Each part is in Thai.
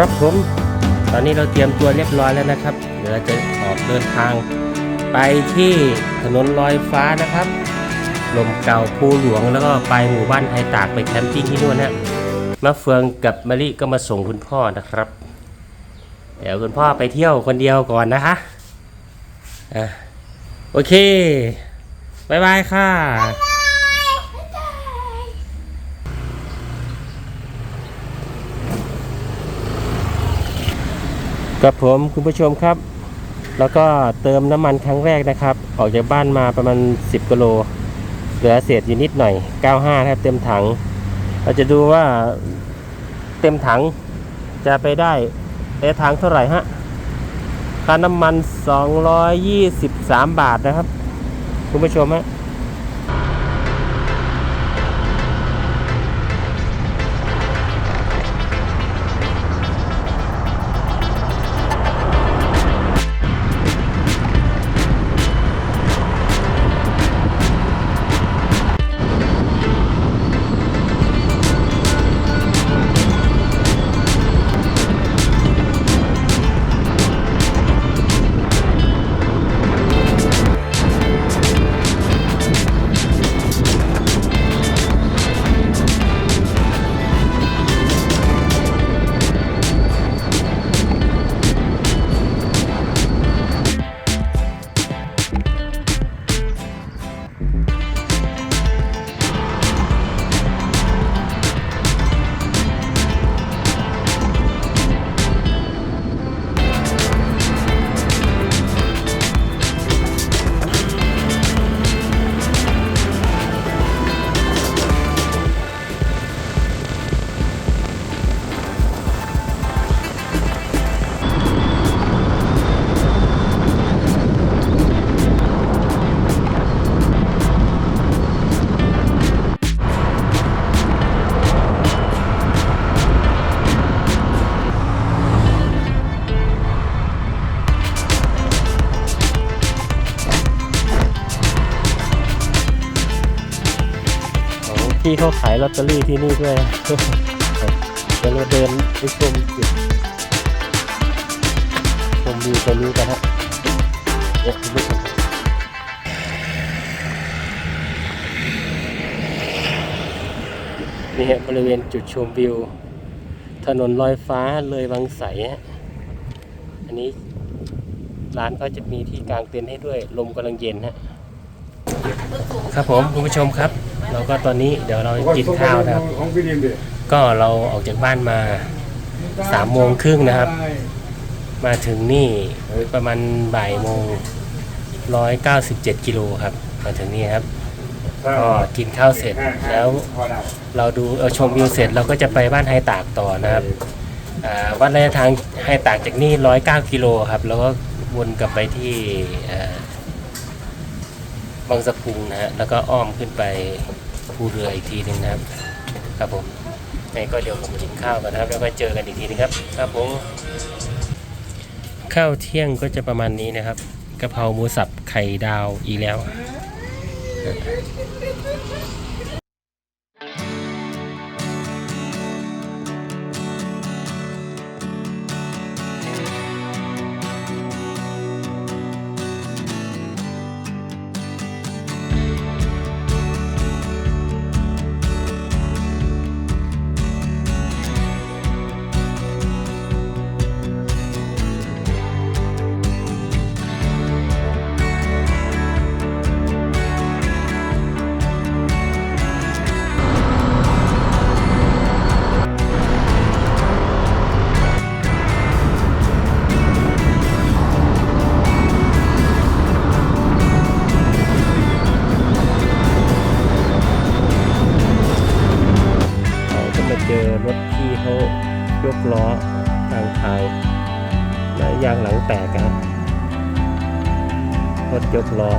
ครับผม ตอนนี้เราเตรียมตัวเรียบร้อยแล้วนะครับ เดี๋ยวเราจะออกเดินทาง ไปที่ถนนลอยฟ้านะครับ ลมเก่าภูหลวงแล้วก็ไปหมู่บ้านไทยตากไปแคมปิ้งที่นู่นนะมะเฟืองกับมะลิก็มาส่งคุณพ่อนะครับ เดี๋ยวคุณพ่อไปเที่ยวคนเดียวก่อนนะคะอะโอเคบายบายค่ะ กับผมคุณผู้ชมครับ แล้วก็เติมน้ำมันครั้งแรกนะครับ ออกจากบ้านมาประมาณ 10กิโลเหลือเศษอยู่นิดหน่อย 95ครับเต็มถัง เราจะดูว่าเต็มถังจะไปได้เอะถังเท่าไหร่ฮะค่าน้ำมัน 223 บาทนะครับ คุณผู้ชมฮะ พี่เขาขายลอตเตอรี่ที่นี่ด้วยเดี๋ยวเราเดินไปชมจุดชมวิวตรงนี้กันฮะเดี๋ยวคุณผู้ชมนี่ฮะบริเวณจุดชมวิว ถนนลอยฟ้าเลยวังใสฮะอันนี้ร้านก็จะมีที่กางเต็นท์ให้ด้วยลมกำลังเย็นฮะครับผมคุณผู้ชมครับ เราก็ตอนนี้เดี๋ยวเรากินข้าวนะครับ ก็เราออกจากบ้านมาสามโมงครึ่งนะครับ มาถึงนี่ประมาณบ่ายโมงร้อยเก้าสิบเจ็ดกิโลครับ มาถึงนี่ครับก็กินข้าวเสร็จแล้วเราดูเออชมวิวเสร็จเราก็จะไปบ้านไฮตากต่อนะครับอ่าวัดระยะทางไฮตากจากนี่ร้อยเก้ากิโลครับ แล้วก็วนกลับไปที่เอ่อบางสะพุงนะฮะแล้วก็อ้อมขึ้นไป ภูเรืออีกทีหนึ่งนะครับ ครับผมไงก็เดี๋ยวผมกินข้าวกันนะครับ แล้วก็เจอกันอีกทีนึงครับ ครับผม ข้าวเที่ยงก็จะประมาณนี้นะครับกะเพราหมูสับไข่ดาวอีกแล้ว ยกล้อกลางทางแล้วยางหลังแตกอะรถยกล้อ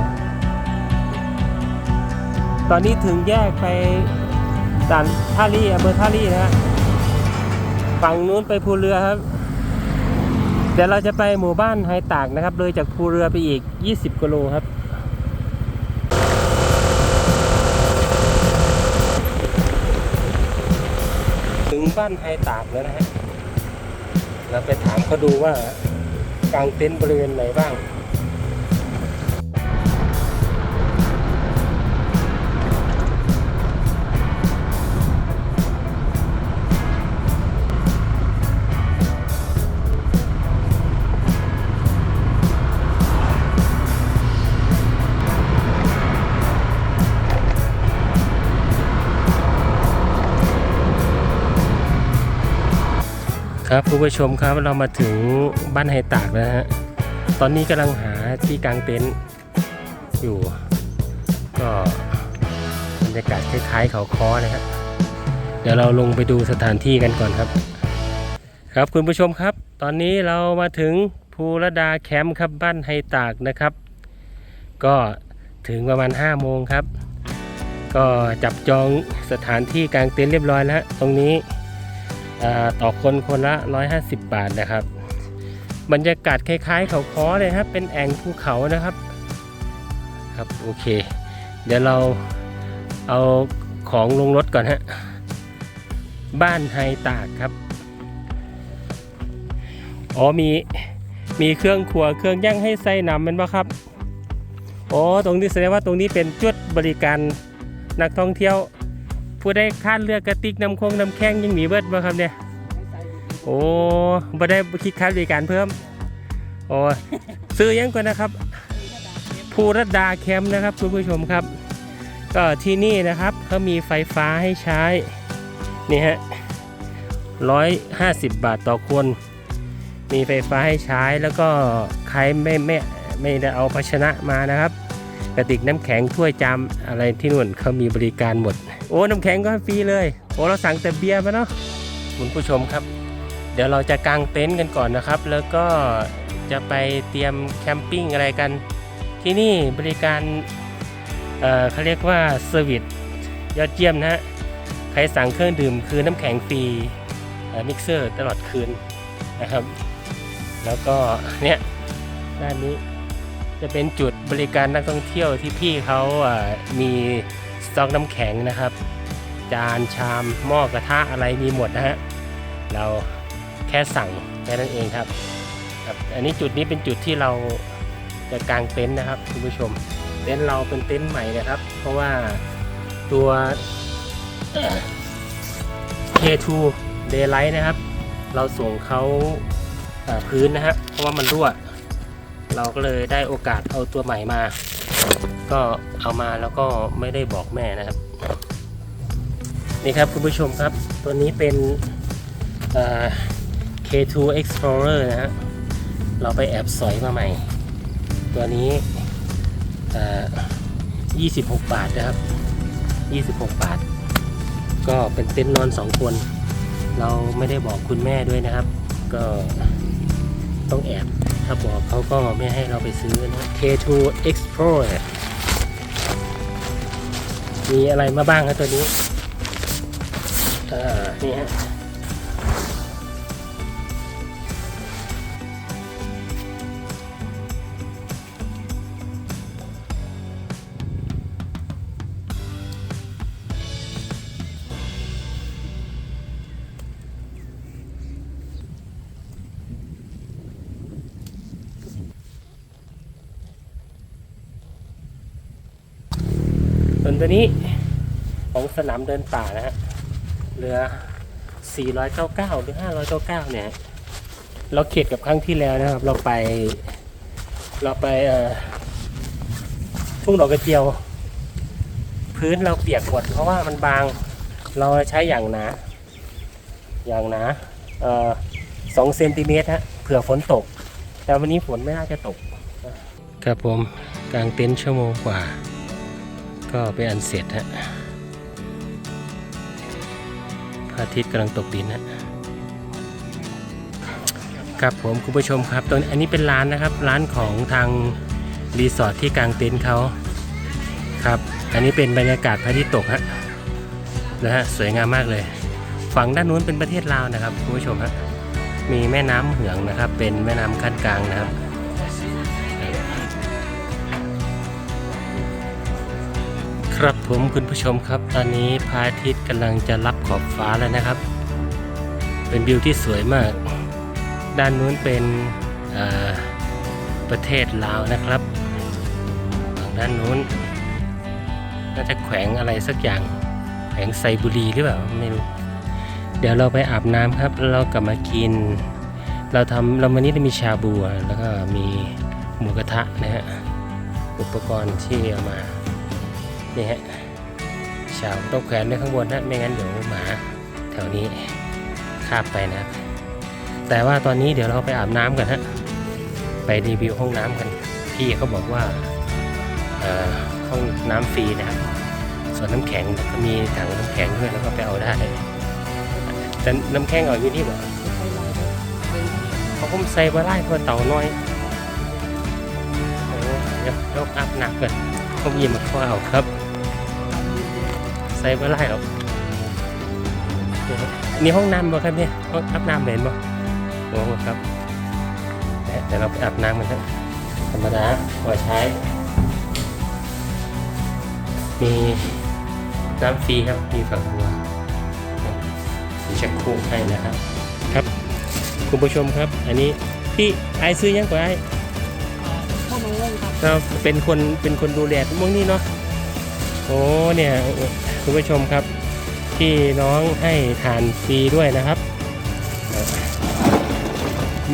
ตอนนี้ถึงแยกไปด่านท่าลี่อำเภอท่าลี่นะฮะฝั่งนู้นไปภูเรือครับ เดี๋ยวเราจะไปหมู่บ้านไฮตากนะครับ เลยจากภูเรือไปอีก 20กิโลครับถึงบ้านไฮตากแล้วนะฮะ เราไปถามเขาดูว่ากางเต็นท์บริเวณไหนบ้าง ครับคุณผู้ชมครับเรามาถึงบ้านไฮตากแล้วนะฮะตอนนี้กำลังหาที่กางเต็นท์อยู่ ก็บรรยากาศคล้ายๆเขาคอนะฮะเดี๋ยวเราลงไปดูสถานที่กันก่อนครับ ครับคุณผู้ชมครับ ตอนนี้เรามาถึงภูรดาแคมป์ครับบ้านไฮตากนะครับ ก็ถึงประมาณ5โมงครับ ก็จับจองสถานที่กางเต็นท์เรียบร้อยแล้วตรงนี้ ต่อคนคนละ 150 บาทนะครับ บรรยากาศคล้ายๆ เขาค้อเลยครับ เป็นแอ่งภูเขานะครับ ครับโอเค เดี๋ยวเราเอาของลงรถก่อนฮะ บ้านไฮตากครับ อ๋อมีมีเครื่องครัวเครื่องย่างให้ใส่น้ำมันปะครับ อ๋อตรงนี้แสดงว่าตรงนี้เป็นจุดบริการนักท่องเที่ยว ผู้ได้คาดเลือกกระติกน้ำคงน้ำแข็งยังหมีเบิดบ่ครับเนี่ยโอ้บ่ได้คิดค่าบริการเพิ่มโอ้ซื้อยังก่อนนะครับภูรดาแคมป์นะครับคุณผู้ชมครับ ก็ที่นี่นะครับเขามีไฟฟ้าให้ใช้นี่ฮะร้อยห้าสิบบาทต่อคน มีไฟฟ้าให้ใช้แล้วก็ใครไม่ไม่ไม่ได้เอาภาชนะมานะครับกระติกน้ำแข็งถ้วยจามอะไรที่นู่นเขามีบริการหมด โอ้น้ำแข็งก็ฟรีเลยโอ้เราสั่งแต่เบียร์มาเนาะคุณผู้ชมครับ เดี๋ยวเราจะกางเต็นท์กันก่อนนะครับ แล้วก็จะไปเตรียมแคมปิ้งอะไรกัน ที่นี่บริการเเขาเรียกว่าเซอร์วิสยอดเยี่ยมนะฮะใครสั่งเครื่องดื่มคือน้ำแข็งฟรีมิกเซอร์ตลอดคืนนะครับ แล้วก็เนี่ยด้านนี้จะเป็นจุดบริการนักท่องเที่ยวที่พี่เขามี สต็อกน้ำแข็งนะครับ จานชามหม้อกระทะอะไรมีหมดนะฮะเราแค่สั่งแค่นั้นเองครับครับ อันนี้จุดนี้เป็นจุดที่เราจะกางเต็นท์นะครับคุณผู้ชม เต็นท์เราเป็นเต็นท์ใหม่นะครับ เพราะว่าตัว K2 Daylight นะครับ เราส่งเขาอ่าพื้นนะฮะเพราะว่ามันรั่ว เราก็เลยได้โอกาสเอาตัวใหม่มา ก็เอามาแล้วก็ไม่ได้บอกแม่นะครับ นี่ครับคุณผู้ชมครับ ตัวนี้เป็น K2 Explorer นะฮะเราไปแอบสอยมาใหม่ ตัวนี้ 26 บาทนะครับ 26 บาท ก็เป็นเต็นท์นอน 2 คน เราไม่ได้บอกคุณแม่ด้วยนะครับ ก็ต้องแอบ ถ้าบอกเขาก็ไม่ให้เราไปซื้อนะ K2 Explorer มีอะไรมาบ้างครับตัวนี้เอ่อนี่ฮะ ตัวนี้ของสนามเดินป่านะฮะเรือ 499 หรือ 599 เนี่ย เราเข็ดกับครั้งที่แล้วนะครับ เราไป เราไปเอ่อทุ่งดอกกระเจียว พื้นเราเปียกหมดเพราะว่ามันบาง เราใช้อย่างหนา อย่างหนาเอ่อสองเซนติเมตรฮะ เผื่อฝนตก แต่วันนี้ฝนไม่น่าจะตก ครับผม กลางเต็นท์ชั่วโมงกว่า ก็เป็นอันเสร็จฮะพระอาทิตย์กำลังตกดินฮะครับผมคุณผู้ชมครับตรงอันนี้เป็นร้านนะครับ ร้านของทางรีสอร์ทที่กลางเต็นท์เขาครับ อันนี้เป็นบรรยากาศพระอาทิตย์ตกฮะนะฮะสวยงามมากเลยฝั่งด้านนู้นเป็นประเทศลาวนะครับคุณผู้ชมฮะมีแม่น้ำเหืองนะครับ เป็นแม่น้ำขั้นกลางนะครับ ครับผมคุณผู้ชมครับ ตอนนี้พระอาทิตย์กำลังจะรับขอบฟ้าแล้วนะครับ เป็นวิวที่สวยมาก ด้านนู้นเป็นประเทศลาวนะครับทางด้านนู้น น่าจะแขวงอะไรสักอย่าง แขวงไซบุรีหรือเปล่าไม่รู้เดี๋ยวเราไปอาบน้ำครับแล้วเรากลับมากิน เราทำเราวันนี้เรามีชาบูแล้วก็มีหมูกระทะนะฮะอุปกรณ์ที่เอามา นี่ฮะชาวต้องแขวนไว้ข้างบนนะไม่งั้นเดี๋ยวหมาแถวนี้คาบไปนะครับแต่ว่าตอนนี้เดี๋ยวเราไปอาบน้ำกันฮะไปรีวิวห้องน้ำกัน พี่เขาบอกว่าห้องน้ำฟรีนะครับส่วนน้ำแข็งก็มีถังน้ำแข็งด้วยแล้วก็ไปเอาได้แต่น้ำแข็งเอาอยู่ที่บ่เขาคมใส่บะไล่เพราเต่าน้อยโอ้ยยกอัพหนักเลยเขามีมาข้าวครับ ใส่บะไล่หรอกนี่ห้องน้ำบ่ครับเนี่ยห้องอาบน้ำเห็นบ่โอ้ครับเดี๋ยวเราไปอาบน้ำกันครับธรรมดาพอใช้ มีน้ำฟรีครับ มีฝักบัวมีชักโครกให้นะครับ ครับ คุณผู้ชมครับ อันนี้พี่ไอายซื้อยังกว่าไอายเข้ามาเล่นครับเราเป็นคนเป็นคนดูแลพวกนี้เนาะ โอ้เนี่ยคุณผู้ชมครับ ที่น้องให้ทานฟรีด้วยนะครับ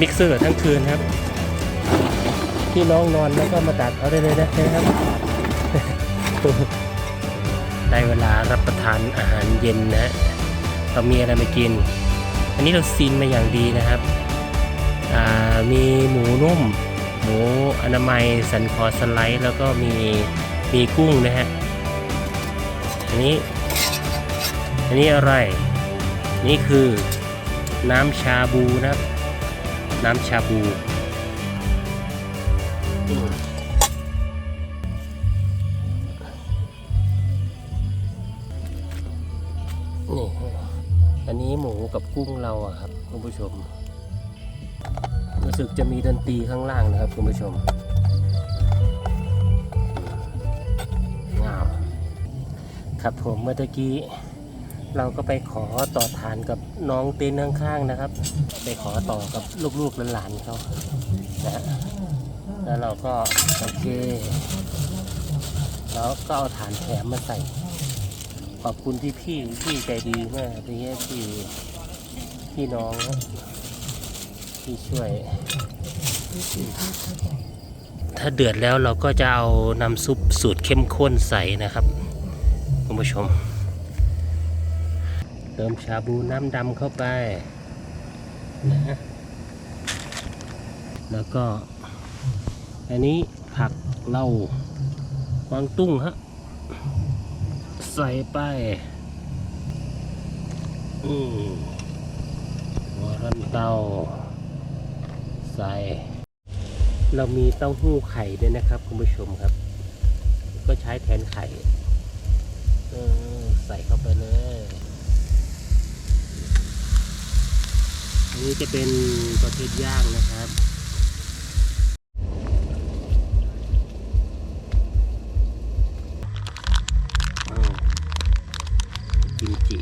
มิกเซอร์ทั้งคืนครับ ที่น้องนอนแล้วก็มาตัดเอาได้เลยนะครับได้เวลารับประทานอาหารเย็นนะเรามีอะไรมากิน อันนี้เราซีนมาอย่างดีนะครับ มีหมูนุ่ม หมูอนามัยสันคอสไลด์ แล้วก็มีมีกุ้งนะฮะ อันนี้ อันนี้อะไร นี่คือน้ำชาบูนะครับ น้ำชาบูนี่อันนี้หมูกับกุ้งเราอะครับคุณผู้ชม รู้สึกจะมีดนตรีข้างล่างนะครับคุณผู้ชม ครับผมเมื่อกี้เราก็ไปขอต่อทานกับน้องเต้นข้างๆนะครับ ไปขอต่อกับลูกๆหลานๆเขานะฮะแล้วเราก็โอเค แล้วก็เอาฐานแถมมาใส่ ขอบคุณที่พี่พี่ใจดีมากที่ให้พี่พี่น้องครับที่ช่วย ถ้าเดือดแล้วเราก็จะเอาน้ำซุปสูตรเข้มข้นใส่นะครับ คุณผู้ชม เติมชาบูน้ำดำเข้าไปนะแล้วก็ อันนี้ผักเล่ากวางตุ้งฮะ ใส่ไป อืมหัวรันเตา ใส่ เรามีเต้าหู้ไข่ด้วยนะครับ คุณผู้ชมครับ ก็ใช้แทนไข่ ออใส่เข้าไปเลยอันนี้จะเป็นประเภทย่างนะครับกิมจิ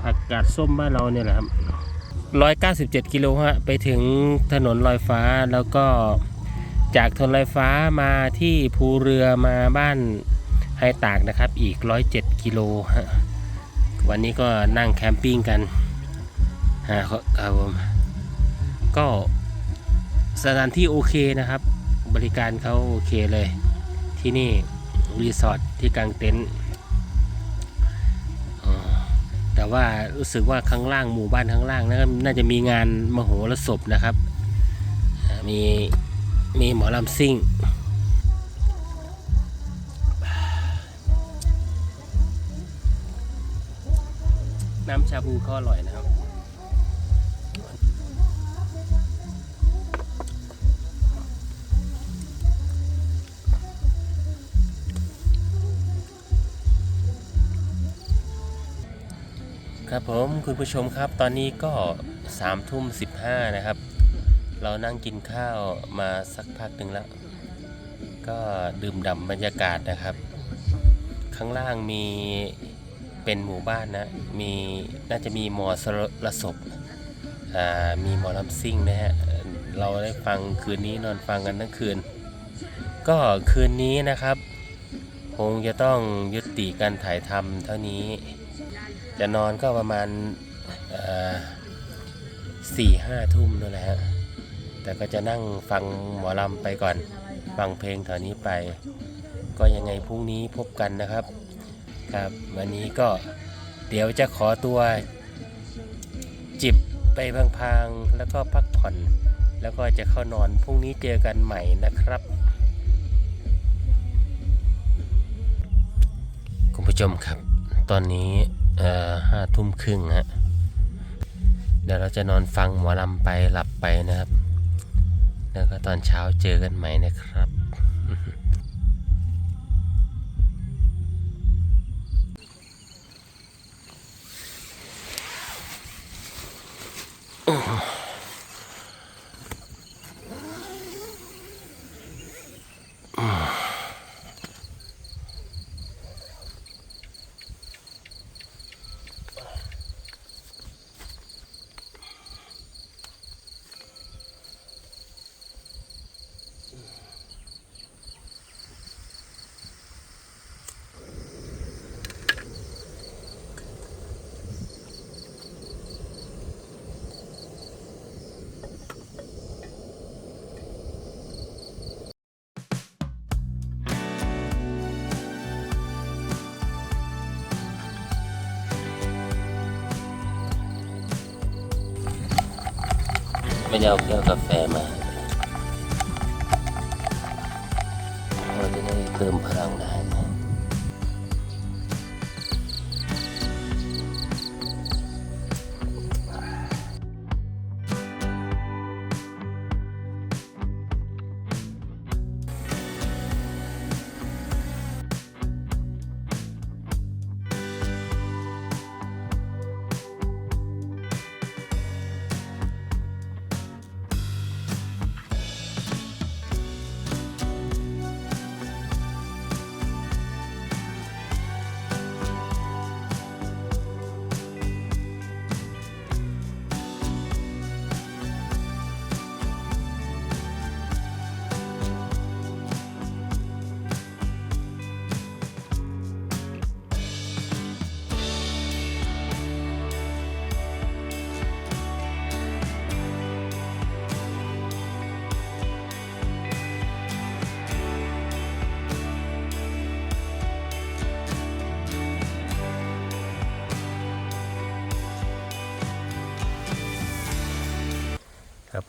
ผักกาดส้มบ้านเราเนี่ยแหละครับ 197 กิโลฮะ ไปถึงถนนลอยฟ้าแล้วก็ จากถนนลอยฟ้ามาที่ภูเรือมาบ้านไฮตากนะครับอีก 107 กิโลวันนี้ก็นั่งแคมปิ้งกันฮะครับผมก็สถานที่โอเคนะครับ บริการเขาโอเคเลย ที่นี่รีสอร์ทที่กลางเต็นท์แต่ว่ารู้สึกว่าข้างล่างหมู่บ้านข้างล่างนะน่าจะมีงานมโหรสพนะครับ มี มีหมอลำซิ่ง น้ำชาบูเขาอร่อยนะครับ ครับผมคุณผู้ชมครับตอนนี้ก็สามทุ่มสิบห้านะครับ เรานั่งกินข้าวมาสักพักหนึ่งแล้ว ก็ดื่มด่ำบรรยากาศนะครับ ข้างล่างมีเป็นหมู่บ้านนะ มีน่าจะมีมอสระศพมีหมอลำซิ่งนะฮะเอ่อเราได้ฟังคืนนี้นอนฟังกันทั้งคืน ก็คืนนี้นะครับ คงจะต้องยุติการถ่ายทำเท่านี้ จะนอนก็ประมาณสี่ห้าทุ่มนั่นแหละฮะ แต่ก็จะนั่งฟังหมอลำไปก่อน ฟังเพลงแถวนี้ไป ก็ยังไงพรุ่งนี้พบกันนะครับ ครับวันนี้ก็เดี๋ยวจะขอตัวจิบไปพางๆแล้วก็พักผ่อน แล้วก็จะเข้านอนพรุ่งนี้เจอกันใหม่นะครับคุณผู้ชมครับ ตอนนี้ห้าทุ่มครึ่งฮะเดี๋ยวเราจะนอนฟังหมอลำไปหลับไปนะครับ แล้วก็ตอนเช้าเจอกันใหม่นะครับ ได้เอาแก้วกาแฟมาเราจะได้เติมพลังได้นะ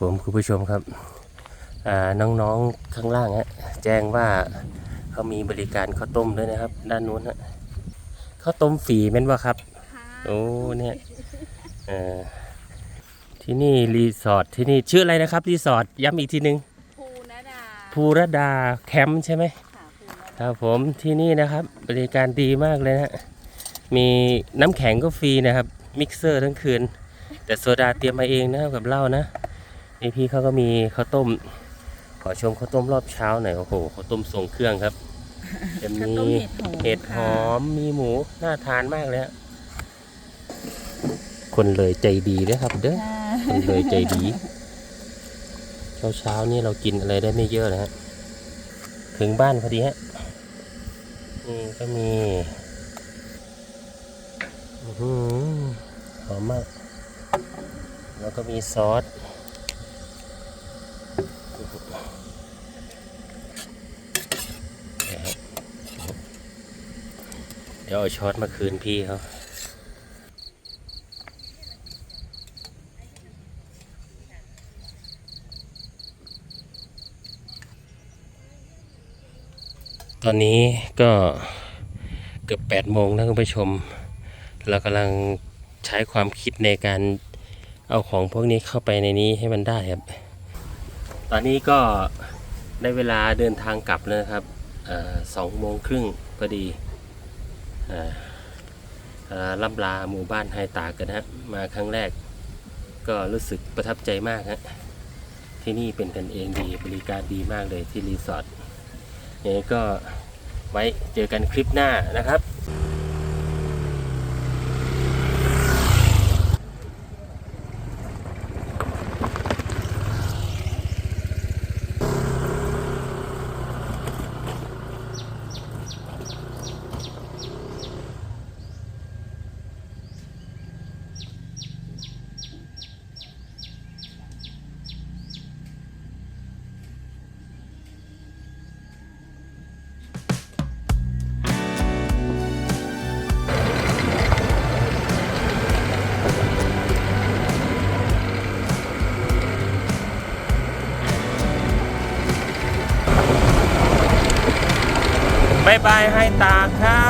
ผมคุณผู้ชมครับอ่าน้องๆข้างล่างฮะแจ้งว่าเขามีบริการข้าวต้มด้วยนะครับ ด้านนู้นฮะข้าวต้มฟรีแม่นว่าครับโอ้เนี่ยเออที่นี่รีสอร์ทที่นี่ชื่ออะไรนะครับรีสอร์ทย้ำอีกทีหนึ่งภูนดาภูรดาแคมป์ใช่ไหมค่ะภูนดาครับผมที่นี่นะครับบริการดีมากเลยนะฮะมีน้ำแข็งก็ฟรีนะครับ มิกเซอร์ทั้งคืน แต่โซดาเตรียมมาเองนะครับกับเหล้านะ นี่พี่เขาก็มีข้าวต้ม ขอชมข้าวต้มรอบเช้าหน่อยโอ้โหข้าวต้มทรงเครื่องครับจะมีเห็ดหอมมีหมูน่าทานมากเลยฮะคนเลยใจดีด้วยครับ เด้อคนเลยใจดี เช้าเช้าๆนี่เรากินอะไรได้ไม่เยอะนะฮะถึงบ้านพอดีฮะนี่ก็มีอื้อหือหอมมาก แล้วก็มีซอสเนี่ยฮะเดี๋ยวเอาช้อนมาคืนพี่เขาตอนนี้ก็เกือบแปดโมงนะคุณผู้ชม เรากำลังใช้ความคิดในการเอาของพวกนี้เข้าไปในนี้ให้มันได้ครับ ตอนนี้ก็ได้เวลาเดินทางกลับแล้วนะครับสองโมงครึ่งพอดี ล่ำลาหมู่บ้านไฮตากันฮะมาครั้งแรกก็รู้สึกประทับใจมากฮะที่นี่เป็นกันเองดีบริการดีมากเลยที่รีสอร์ทยังไงก็ไว้เจอกันคลิปหน้านะครับ บายให้ตาครับ